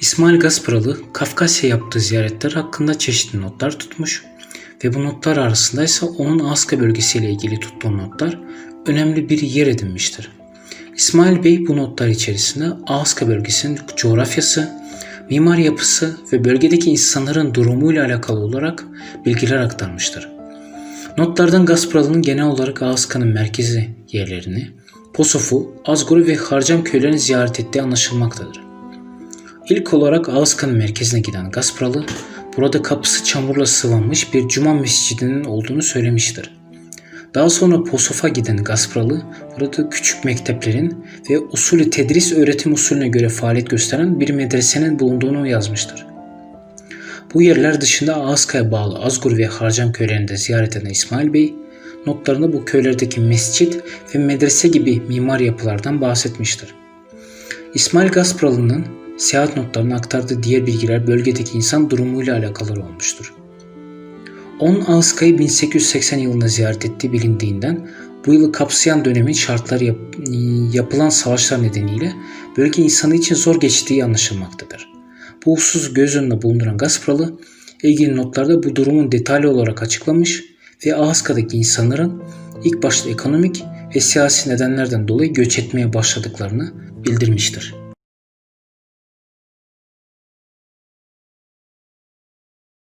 İsmail Gasparalı Kafkasya yaptığı ziyaretler hakkında çeşitli notlar tutmuş ve bu notlar arasında ise onun Aska bölgesiyle ilgili tuttuğu notlar önemli bir yer edinmiştir. İsmail Bey bu notlar içerisinde Aska bölgesinin coğrafyası, mimar yapısı ve bölgedeki insanların durumuyla alakalı olarak bilgiler aktarmıştır. Notlardan Gasparalı'nın genel olarak Ağızkan'ın merkezi yerlerini, Posof'u, Azgor'u ve Harcam köylerini ziyaret ettiği anlaşılmaktadır. İlk olarak Ağızkan'ın merkezine giden Gasparalı, burada kapısı çamurla sıvanmış bir cuma mescidinin olduğunu söylemiştir. Daha sonra Posof'a giden Gasparalı, burada küçük mekteplerin ve usulü tedris öğretim usulüne göre faaliyet gösteren bir medresenin bulunduğunu yazmıştır. Bu yerler dışında Ağızkaya bağlı Azgur ve Harcam köylerinde ziyaret eden İsmail Bey, notlarında bu köylerdeki mescit ve medrese gibi mimar yapılardan bahsetmiştir. İsmail Gasparalı'nın seyahat notlarına aktardığı diğer bilgiler bölgedeki insan durumuyla alakalı olmuştur. 10 Ağustkay'ı 1880 yılında ziyaret ettiği bilindiğinden bu yılı kapsayan dönemin şartları yap- yapılan savaşlar nedeniyle bölge insanı için zor geçtiği anlaşılmaktadır. Bu husus göz önünde bulunduran Gasparalı ilgili notlarda bu durumun detaylı olarak açıklamış ve Ağızka'daki insanların ilk başta ekonomik ve siyasi nedenlerden dolayı göç etmeye başladıklarını bildirmiştir.